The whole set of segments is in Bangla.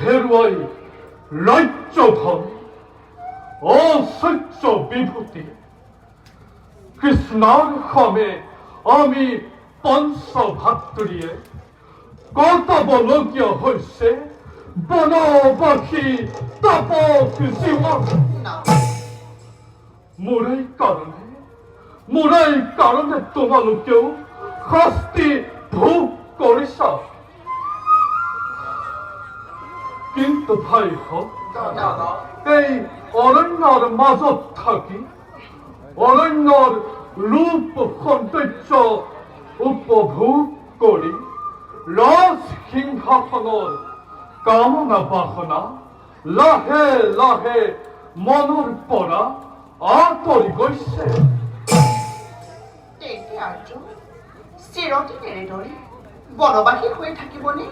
হেরুয়াই রাজ্য ধন অসহ্য বিভূতি। কৃষ্ণার ক্ষমে আমি পঞ্চ ভাতৃয়ে কর্তব্যলজ্ঞ হৈছে বনবাসী তাপক জীবন মোৰ এই কাৰণে মোৰ কাৰণে তোমালোকেও শাস্তি ভোগ কৰিছা কিন্তু ভাই হওক এই অৰণ্যৰ মাজত থাকি অৰণ্যৰ ৰূপ সৌন্দৰ্য উপভোগ কৰি ৰাজ সিংহাসনৰ কামনা বাসনা লাহে লাহে মনৰ পৰা আঁতৰি গৈছে। বনবাসী হৈ থাকিবনে?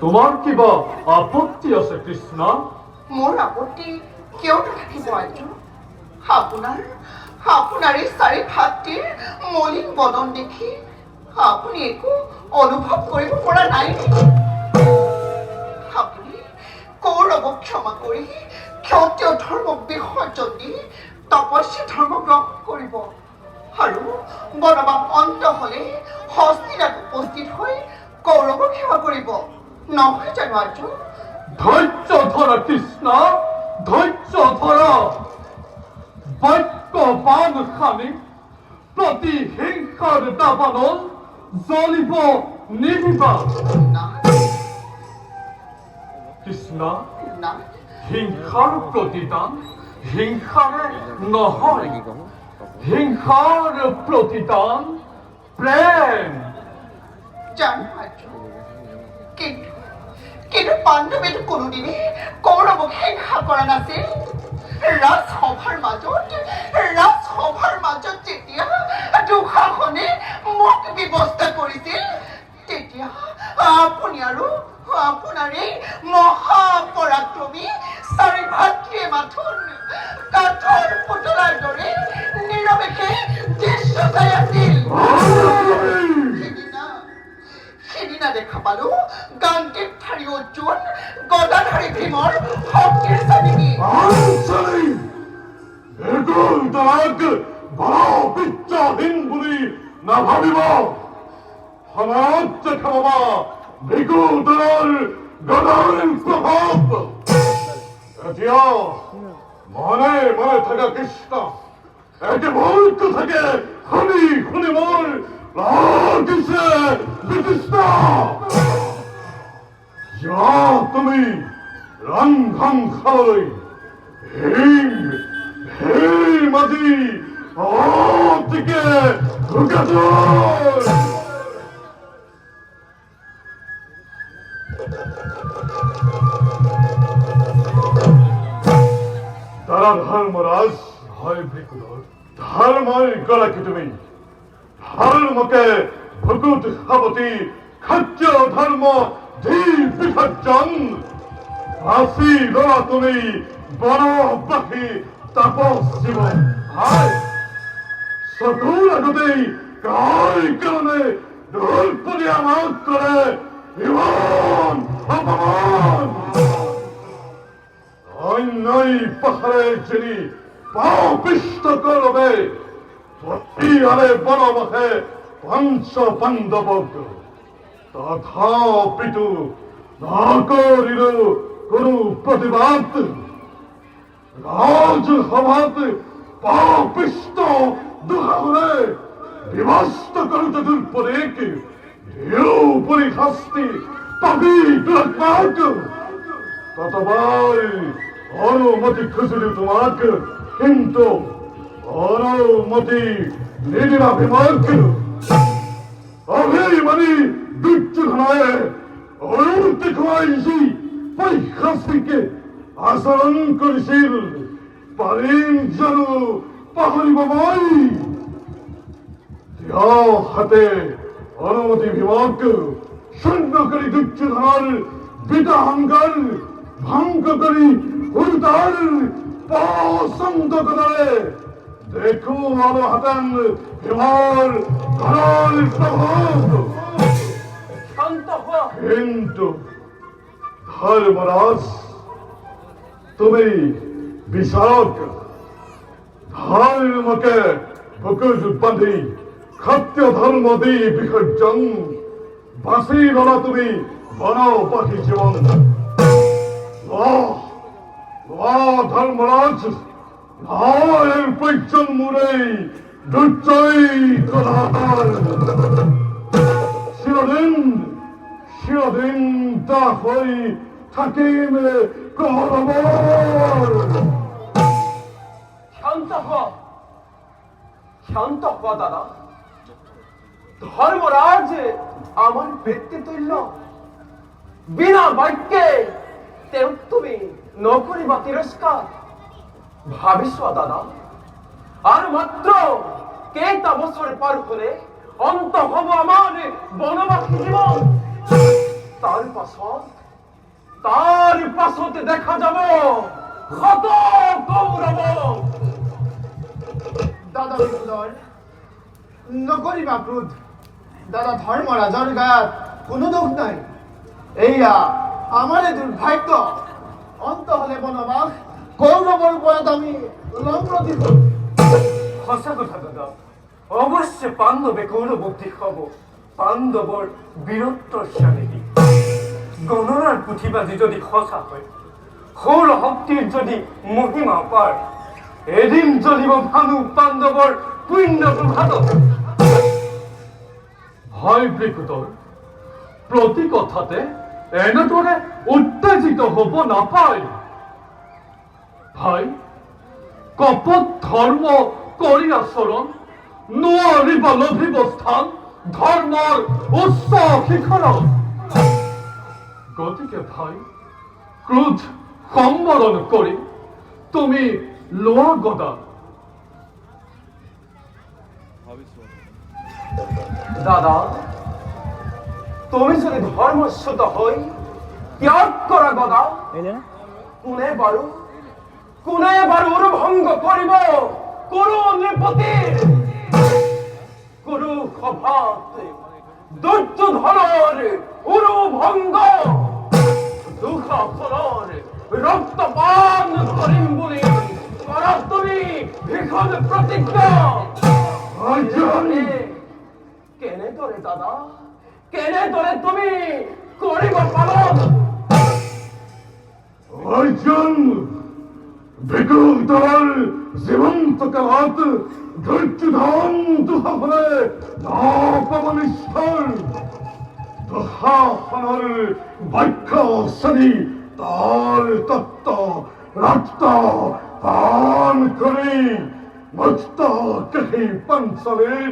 তোমাৰ কিবা আপত্তি আছে, কৃষ্ণ? মোৰ আপত্তি কিয় নাথাকিব আৰ্য আপোনাৰ আপোনাৰ এই চাৰি ভাতৃৰ মলিন বদন দেখি আপুনি একো অনুভৱ কৰিব পৰা নাই নেকি? আপুনি কৌৰৱক ক্ষমা কৰি ক্ষত্ৰিয় ধৰ্মক বিসৰ্জন দি তপস্যা ধৰ্ম গ্ৰহণ কৰিব আৰু বনবাস অন্ত হলে হস্তিৰাত উপস্থিত হৈ কৌৰৱক সেৱা কৰিব নহয় জানো আৰ্জুন ধৈৰ্য ধৰা কৃষ্ণ ধৈৰ্য ধৰা বাক্যবান খানি প্ৰতি হিংসাৰ দাবানত জ্বলিব নিদিবা না কৃষ্ণ না হিংসাৰ প্ৰতিদান হিংসাৰে নহয়। হিংসাৰ প্ৰতিদান প্ৰেম জানো কিন্তু পাণ্ডৱে কোনোদিনে কৌৰৱক হিংসা কৰা নাছিল ৰাজসভাৰ মাজত ৰাজসভাৰ মাজত যেতিয়া দুঃশাসনে মোক ব্যৱস্থা কৰিছিল তেতিয়া আপুনি আৰু আপোনাৰ এই মহাপৰাক্ৰমী চাৰি ভাতৃয়ে মাথোন, কাঠৰ পুতলাৰ দৰে নিৰৱেশে দৃশ্য চাই আছিল। সেইদিনা দেখা পালো। গদাধাৰী ভীমৰ শব্দ কিৰচানিকি আনচাৰি এগুল তাক বাৰ বিদ্যাহীন বুলি বিগুতৰ গদাৰ প্ৰভাৱ এতিয়া মনে মনে থকা কৃষ্ণ। একে ভুল কথাকে খাবলৈ হিম হিম আজি অতিকে ঢুকাটো তারা ধর্মরাজ, হয় বিকুল। ধর্মই গলাকে তুমি? ধর্মকে ভকুত হাবতী খাদ্য ধর্ম ধী বিসর্জন। আসি লড়া তুমি বড় পাখি তাপস জীবন। হায়! সকল আগতেই কার কারণে ঢোল পরি আমার করে জীবন অপমান? অন্যই পাহাড়ে যিনি পাও পিষ্ট করবে আরে বড় মহে পঞ্চ পাণ্ডব তথাপিতো না করিল কোনো প্রতিবাদ। রাজসভাত পাও পিষ্ট দুহারে বিভস্ত করিতে দুর্পদেক ঢেউ পরিশাস্তি পাবি দুর্ভাগ কতবার অনুমতি খুঁজলি তোমাকে, কিন্তু অনুমতি নিদিরাভিমাক অভিমানী দুর্যোধনায় অনুমতি খুয়াইছি পরীক্ষাস্তিকে আচরণ কৰিছিল পাৰিম জানো পাহৰিব মই তেওঁৰ হাতে অনুমতি বিভাগ শূন্য কৰি দুৰ্যোধনৰ বিতাহংকাৰ ভংগ কৰি উল্টাৰ পচন্দ কৰে দেখো অলহাতান বিভার ঘৰৰ প্রভাব। শান্ত হও কিন্তু ধর্মরাজ তুমি বিচারক ধর্মকে বুকুর বাঁধি খাদ্য ধর্ম দি বিসর্জন, বাঁচি গলা তুমি বন পাখি জীবন ধর্মরাজ নয়ের পৈচন মুরে দুর্জয় কলার চিরদিন চিরদিন তা হই থাকিম শান্ত হও শান্ত হও দাদা। ধর্মরাজ আমার ব্যক্তি তুল্য বিনা বাক্যে তুমি নকরি বা তিরস্কার। ভাবিস দাদা। আর মাত্র কেইটা বছর পার করে অন্ত হব আমার বনবাসী জীবন। তার পাছত তার পাছতে দেখা যাব। কত কৌরব। দাদা বিপুলৰ নকৰিবা ক্ৰোধ দাদা ধৰ্মৰাজৰ গাত কোনো দোষ নাই। এয়া আমাৰে দুৰ্ভাগ্য অন্ত হলে বনবাস কৌৰৱৰ ওপৰত আমি লম্প্ৰতি সঁচা কথা দাদা। অৱশ্যে পাণ্ডৱে কৌৰৱক দেখুৱাব পাণ্ডৱৰ বীৰত্বৰ শ্ৰেণী গণনাৰ পুথিবাজি যদি সঁচা হয়, সৌৰ শক্তিৰ যদি মহিমা পাৰ, এদিন জ্বলিব ভানু পাণ্ডৱৰ পুণ্য প্ৰভাতত হয় বৃকুতৰ, প্ৰতি কথাতে এনেদৰে উত্তেজিত হব নাপায়। ভাই, কপট ধৰ্ম কৰি আচৰণ, নোৱাৰিব লভিব স্থান ধৰ্মৰ উচ্চ শিখৰত। গতিকে ভাই ক্ৰোধ সম্বৰণ কৰি তুমি লোৱা গদা। দাদা তুমি যদি ধর্মচ্যুত হই ত্যাগ করা গদা কোনে বাৰু কোনে বাৰু ভংগ কৰিব করু নৃপতিৰ করু সভাত দুৰ্যোধনৰ উৰু ভংগ দুঃখৰ রক্তপান করিম বলে কর তুমি ভীষণ প্রতিজ্ঞা কেনে তোরে দাদা? কেনে তোরে তুমি? করিব পালন। ভাইজান বিক্রম তোমার জীবন্ত কালত ধৈর্য ধাম দুহা ফলে او هان ور و وکھ سدي تال تپتا رطتا پان ڪري مٿو کهي پنسوين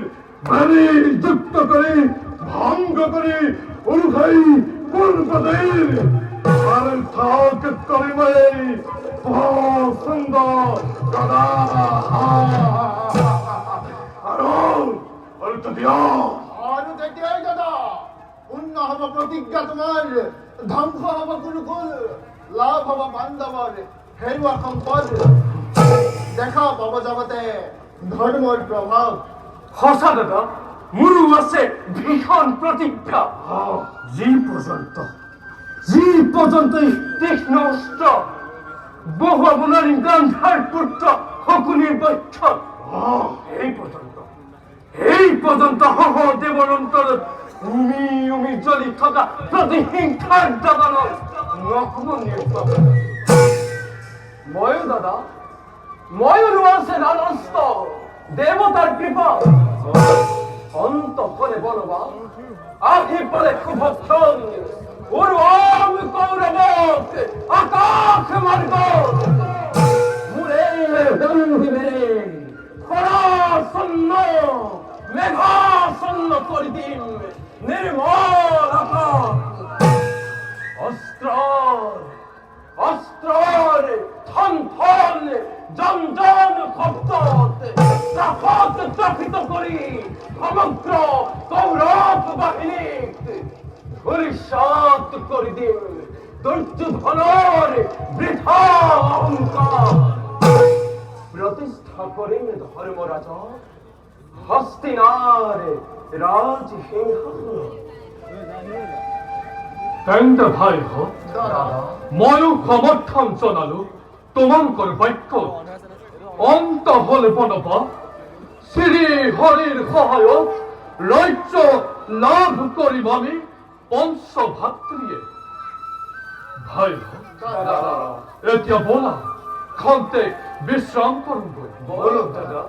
بھري جپت ڪري ভাঙو ڪري اور خاي كور پدئي হব প্রতিজ্ঞা তোমার, ধ্বংস হব কুরুকুল লাভ হব বান্ধবর হেরুয়া সম্পদ দেখা পাব জগতে ধর্মর প্রভাব। সঁচা দাদা মোৰো আছে ভীষণ প্ৰতিজ্ঞা যি পৰ্যন্ত যি পৰ্যন্ত দেশ নষ্ট বহুৱাব নোৱাৰি গান্ধাৰ পুত্ৰ শকুনিৰ বক্ষত এই পৰ্যন্ত এই পৰ্যন্ত সহদেৱৰ অন্তৰত উমি উমি জ্বলি থকা প্ৰতিহিংসাৰ দাবানত নহ'ব নিৰ্বাহ ময়ো দাদা ময়ো রয়েছে রানস্ত দেবতার কৃপা। অন্ত করে বলবা আহি পরে কুভক্ষণ। উর্বম কৌরবক আকাশ মার্গ। মুরে দন্ধি মেরে খরাসন্ন মেঘাসন্ন করে দিন নির্মল অস্ত্র, অস্ত্রর থন থন জন জন শব্দ ত্রাপত ত্রাপিত করি সমগ্র কৌরব বাহিনী ধূলিসাৎ করে দিন দুর্যোধনের বৃথা অহংকার। প্রতিষ্ঠা করেন ধর্মরাজা হস্তিনার রাজ তেন্তে ভাই হোক ময়ো সমৰ্থন জনালো তোমালোকৰ বাক্য অন্ত হলে বনবা শ্ৰী হৰিৰ সহায়ত ৰাজ্য লাভ কৰিম আমি পঞ্চ ভাতৃয়ে। ভাই এতিয়া বলা? খন্তেক বিশ্ৰাম কৰোঁগৈ বলো দাদা।